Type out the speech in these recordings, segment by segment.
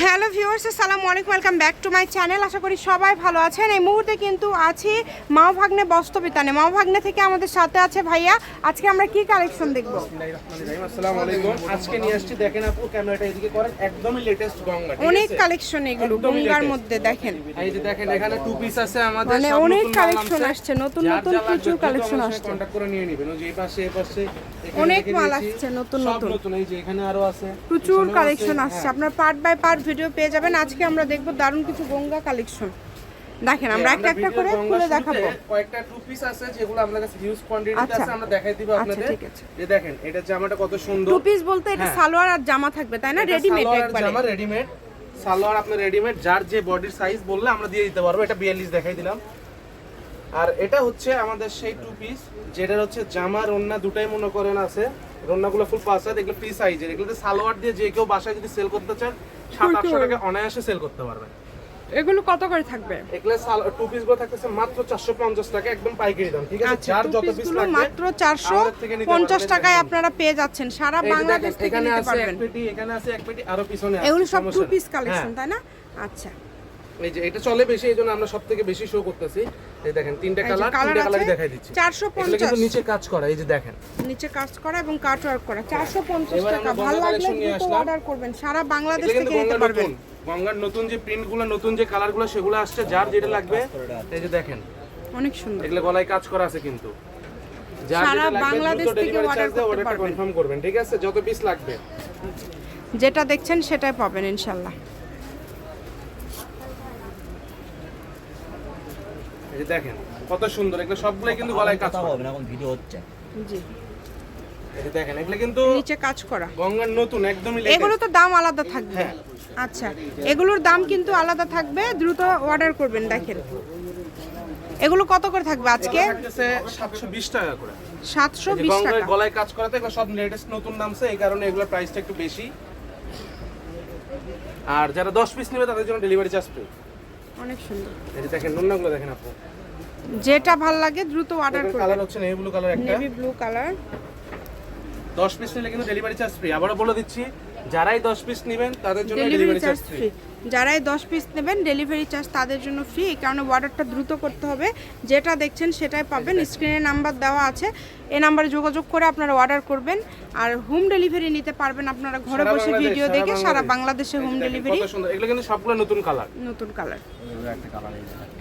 Hello viewers আসসালামু আলাইকুম welcome back to my channel. আশা করি সবাই ভালো আছেন। এই মুহূর্তে কিন্তু আছি মাও ভাগ্নে বস্তবিতানে মাও ভাগ্নে থেকে আমাদের সাথে আছে ভাইয়া। আজকে আমরা কি কালেকশন দেখব? আসসালামু আলাইকুম আজকে নিয়ে আসছি দেখেন আপু ক্যামেরাটা এদিকে করেন? একদমই লেটেস্ট গঙ্গা অনেক কালেকশন এগুলো গঙ্গার মধ্যে দেখেন। এই যে দেখেন এখানে টু পিস আছে আমাদের মানে অনেক নামছে। আসছে, নতুন নতুন আমার সাথে আসছে। contact করে নিয়ে নেবেন। ওই যে এই পাশে এই পাশে অনেক মাল আসছে, নতুন নতুন। নতুন এই যে এখানে আরও আছে। প্রচুর কালেকশন আসছে। হ্যাঁ। আপনার পার্ট বাই পার্ট ভিডিও পেয়ে যাবেন। আজকে আমরা দেখব দারুণ কিছু গঙ্গা কালেকশন দেখেন আমরা একটা একটা করে খুলে দেখাবো। কয়েকটা টু পিস আছে যেগুলো আমাদের কাছে হিউজ কোয়ান্টিটিতে আচ্ছা। আছে আমরা দেখাই দিব আচ্ছা, আপনাদের। এই দেখেন এটা জামাটা কত সুন্দর। টু পিস বলতে এটা হ্যাঁ। সালোয়ার আর জামা থাকবে তাই না? রেডিমেড রেডিমেড সালোয়ার একবারে। জামা রেডিমেড সালোয়ার আপনার রেডিমেড যার যে বডির সাইজ বললে আমরা দিয়ে দিতে পারব। এটা বিয়াল্লিশ দেখাই দিলাম। আর এটা হচ্ছে আমাদের সেই টু পিস যেটার হচ্ছে জামা রন্না দুটাই মনে করেন আছে। রন্নাগুলো ফুল পাস আছে এগুলো ফ্রি সাইজের এগুলোতে সালোয়ার দিয়ে যে কেউ বাসায় যদি সেল করতে চান সাত আটশো টাকা অনায়াসে সেল করতে পারবেন। এগুলো কত করে থাকবে? এগুলো টু পিসগুলো থাকতেছে মাত্র চারশো পঞ্চাশ টাকা একদম পাইকারি দাম ঠিক আছে? আচ্ছা যার যত পিস লাগবে মাত্র চারশো আমাদের থেকে নিতে পঞ্চাশ পারবেন, টাকায় আপনারা পেয়ে যাচ্ছেন। সারা বাংলাদেশ থেকে এখানে নিতে আছে এক পারবেন। পেটি এখানে আছে এক পেটি আরও পিছনে আছে, এগুলো সব টু পিস কালেকশন। তাই না? আচ্ছা। এই যে এটা চলে বেশি এই জন্য আমরা সব থেকে বেশি শো করতেছি। এই দেখেন তিনটা কালার তিনটা কালারই দেখাই দিচ্ছি। চারশো এগুলো কিন্তু নিচে কাজ করা এই যে দেখেন। নিচে কাজ করা এবং কাট ওয়ার্ক করা। চারশো পঞ্চাশ এবার টাকা। ভালো লাগলে দ্রুত অর্ডার করবেন। সারা বাংলাদেশ থেকে নিতে পারবেন। নতুন গঙ্গার নতুন যে প্রিন্টগুলো নতুন যে কালারগুলো সেগুলো আসছে যার যেটা লাগবে। এই যে দেখেন। অনেক সুন্দর। এগুলো গলায় কাজ করা আছে কিন্তু। যার সারা বাংলাদেশ থেকে দিয়ে করতে পারবেন। কনফার্ম করবেন ঠিক আছে? যত পিস লাগবে। যেটা দেখছেন সেটাই পাবেন ইনশাল্লাহ। এই যে দেখেন কত সুন্দর এগুলো সবগুলাই কিন্তু গলায় কাজ করা। হবে না এখন ভিডিও হচ্ছে। জি। এই দেখেন এগুলো কিন্তু নিচে কাজ করা। গঙ্গার নতুন একদমই এগুলো তো দাম আলাদা থাকবে। হ্যাঁ। আচ্ছা এগুলোর দাম কিন্তু আলাদা থাকবে দ্রুত অর্ডার করবেন দেখেন। এগুলো কত করে থাকবে আজকে? এগুলো থাকতেছে 720 টাকা করে। সাতশো এই যে বিশ গঙ্গার টাকা। গলায় কাজ করাতে এগুলো সব লেটেস্ট নতুন নামছে এই কারণে এগুলোর প্রাইসটা একটু বেশি। আর যারা 10 পিস নেবে তাদের জন্য ডেলিভারি চার্জ ফ্রি অনেক সুন্দর। এই যে দেখেন নুননাগুলো দেখেন আপু। যেটা ভালো লাগে দ্রুত অর্ডার করুন কালার হচ্ছে নেভি ব্লু কালার একটা। নেভি ব্লু কালার 10 পিস নিলে কিন্তু ডেলিভারি চার্জ ফ্রি আবারও বলে দিচ্ছি যারাই 10 পিস নেবেন তাদের জন্য ডেলিভারি চার্জ ফ্রি যারাই দশ পিস নেবেন ডেলিভারি চার্জ তাদের জন্য ফ্রি এই কারণে অর্ডারটা দ্রুত করতে হবে। যেটা দেখছেন সেটাই পাবেন। স্ক্রিনে নাম্বার দেওয়া আছে। এই নাম্বারে যোগাযোগ করে আপনারা অর্ডার করবেন। আর হোম ডেলিভারি নিতে পারবেন আপনারা ঘরে বসে ভিডিও দেখে সারা বাংলাদেশে। হোম ডেলিভারি এগুলো কিন্তু সবগুলো নতুন কালার নতুন কালার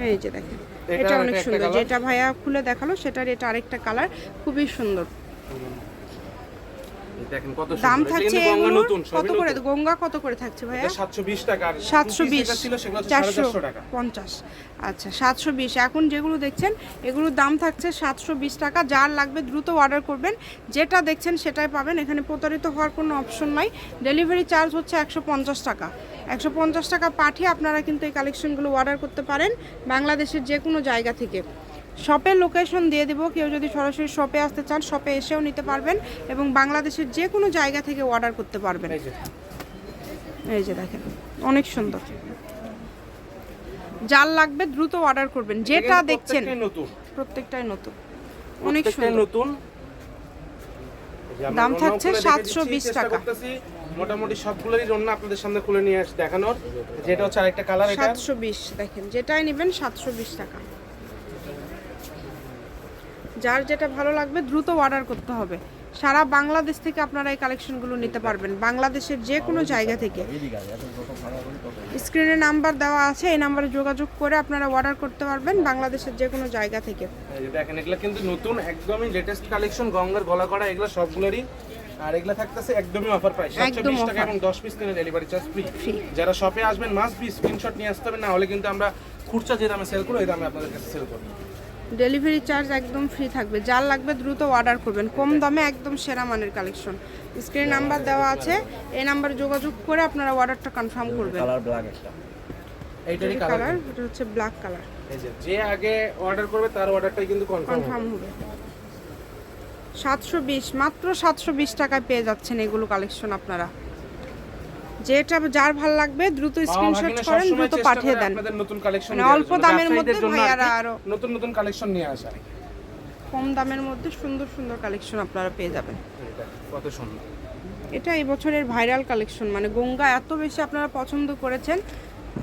এই যে দেখেন। এটা অনেক সুন্দর। যেটা ভাইয়া খুলে দেখাল সেটার এটা আরেকটা কালার খুবই সুন্দর। দেখেন কত দাম থাকছে গঙ্গা নতুন কত করে? গঙ্গা কত করে থাকছে ভাইয়া? এটা 720 টাকা আর সাতশো two piece বিশ। যেটা ছিল সেগুলো চারশো 450 টাকা। পঞ্চাশ। আচ্ছা সাতশো বিশ। এখন যেগুলো দেখছেন এগুলোর দাম থাকছে সাতশো বিশ টাকা। যার লাগবে দ্রুত অর্ডার করবেন। যেটা দেখছেন সেটাই পাবেন। এখানে প্রতারিত হওয়ার কোনো অপশন নাই। ডেলিভারি চার্জ হচ্ছে একশো পঞ্চাশ টাকা। একশো পঞ্চাশ টাকা পাঠিয়ে আপনারা কিন্তু এই কালেকশনগুলো অর্ডার করতে পারেন বাংলাদেশের যে কোনো জায়গা থেকে। শপের লোকেশন দিয়ে দেবো। কেউ যদি সরাসরি শপে আসতে চান শপে এসেও নিতে পারবেন এবং বাংলাদেশের যে কোনো জায়গা থেকে অর্ডার করতে পারবেন। এই যে। দেখেন অনেক সুন্দর। যার লাগবে দ্রুত অর্ডার করবেন। যেটা দেখছেন প্রত্যেকটাই নতুন। অনেক সুন্দর। নতুন। দাম থাকছে দেখে 720 টাকা। মোটামুটি সবগুলোরই রন্না আপনাদের সামনে খুলে নিয়ে আস দেখানোর। যেটা হচ্ছে আরেকটা কালার এটা। সাতশো বিশ দেখেন যেটাই নেবেন সাতশো বিশ টাকা। যার যেটা ভালো লাগবে দ্রুত অর্ডার করতে হবে। সারা বাংলাদেশ থেকে আপনারা এই কালেকশনগুলো নিতে পারবেন। বাংলাদেশের যে কোনো জায়গা থেকে। স্ক্রিনে নাম্বার দেওয়া আছে এই নাম্বারে যোগাযোগ করে আপনারা অর্ডার করতে পারবেন বাংলাদেশের যে কোনো জায়গা থেকে। দেখেন এগুলো কিন্তু নতুন একদমই লেটেস্ট কালেকশন গঙ্গার গলা করা এগুলো সবগুলোরই। আর এগুলো থাকতেছে একদমই অফার প্রাইস একদম 720 টাকা। এবং 10 পিস কিনে ডেলিভারি চার্জ ফ্রি যারা শপে আসবেন মাস্ট বি স্ক্রিনশট নিয়ে আসতে হবে না হলে কিন্তু আমরা খুচরা যে দামে সেল করি ওই দামে আপনাদের কাছে সেল করব। ডেলিভারি চার্জ একদম ফ্রি থাকবে। যার লাগবে দ্রুত অর্ডার করবেন। কম দামে একদম সেরা মানের কালেকশন স্ক্রিন নাম্বার দেওয়া আছে। এই নাম্বারে যোগাযোগ করে আপনারা অর্ডারটা কনফার্ম করবেন। কালার ব্ল্যাক একটা। এইটারই কালার কালার এটা হচ্ছে ব্ল্যাক কালার এই যে যে আগে অর্ডার করবে তার অর্ডারটাই কিন্তু কনফার্ম কনফার্ম হবে। সাতশো বিশ মাত্র সাতশো বিশ টাকায় পেয়ে যাচ্ছেন এগুলো কালেকশন আপনারা। যেটা যার ভালো লাগবে দ্রুত স্ক্রিনশট করেন দ্রুত পাঠিয়ে দেন। আপনাদের নতুন কালেকশন মানে অল্প দামের মধ্যে ভাইয়ারা আরও নতুন নতুন কালেকশন নিয়ে আসা কম দামের মধ্যে সুন্দর সুন্দর কালেকশন আপনারা পেয়ে যাবেন। কত সুন্দর। এটা এই বছরের ভাইরাল কালেকশন মানে গঙ্গা এত বেশি আপনারা পছন্দ করেছেন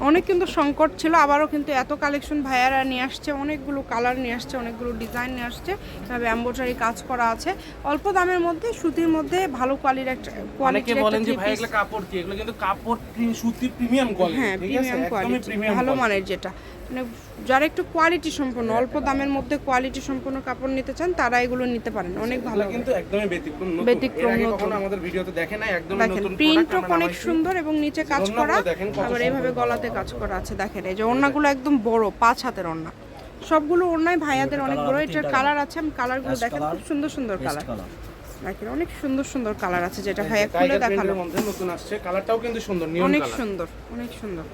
অনেক কিন্তু সংকট ছিল আবারও কিন্তু এত কালেকশন ভাইয়ারা নিয়ে আসছে অনেকগুলো কালার নিয়ে আসছে অনেকগুলো ডিজাইন নিয়ে আসছে এভাবে এম্বোটারি কাজ করা আছে। অল্প দামের মধ্যে সুতির মধ্যে ভালো কোয়ালিটির একটা কোয়ালিটি বলেন যে ভাই এগুলো কাপড় কি? এগুলো কিন্তু কাপড় সুতি প্রিমিয়াম কোয়ালিটি হ্যাঁ ঠিক আছে? প্রিমিয়াম কোয়ালিটি প্রিমিয়াম ভালো মানের যেটা। মানে যারা একটু কোয়ালিটি সম্পন্ন অল্প দামের মধ্যে কোয়ালিটি সম্পন্ন কাপড় নিতে চান তারা এগুলো নিতে পারেন। অনেক ভালো কিন্তু একদমই ব্যতিক্রম নতুন। ব্যতিক্রম নতুন। কখনো আমাদের ভিডিওতে দেখে নাই একদমই দেখেন নতুন প্রিন্টও অনেক সুন্দর এবং নিচে কাজ করা। আবার এইভাবে গলাতে কাজ করা আছে দেখেন। এই যে ওড়নাগুলো একদম বড় পাঁচ হাতের ওড়না। সবগুলো ওড়নাই ভাইয়াদের অনেক বড় এটার কালার আছে আমি কালারগুলো দেখেন খুব সুন্দর সুন্দর কালার দেখেন অনেক সুন্দর সুন্দর কালার আছে যেটা ভাইয়া খুলে দেখাল নতুন আসছে। কালারটাও কিন্তু সুন্দর অনেক সুন্দর অনেক সুন্দর।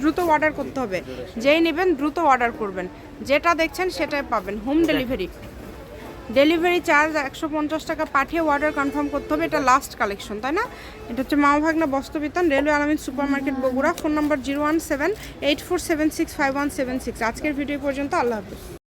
দ্রুত অর্ডার করতে হবে। যেই নেবেন দ্রুত অর্ডার করবেন। যেটা দেখছেন সেটাই পাবেন। হোম ডেলিভারি ডেলিভারি চার্জ একশো পঞ্চাশ টাকা পাঠিয়ে অর্ডার কনফার্ম করতে হবে। এটা লাস্ট কালেকশন তাই না? এটা হচ্ছে মাওভাগনা বস্ত্রবিতান railway Alamin super market Bogura phone number zero one seven eight four seven six five one seven six. আজকের ভিডিও পর্যন্ত আল্লাহ হাফিজ।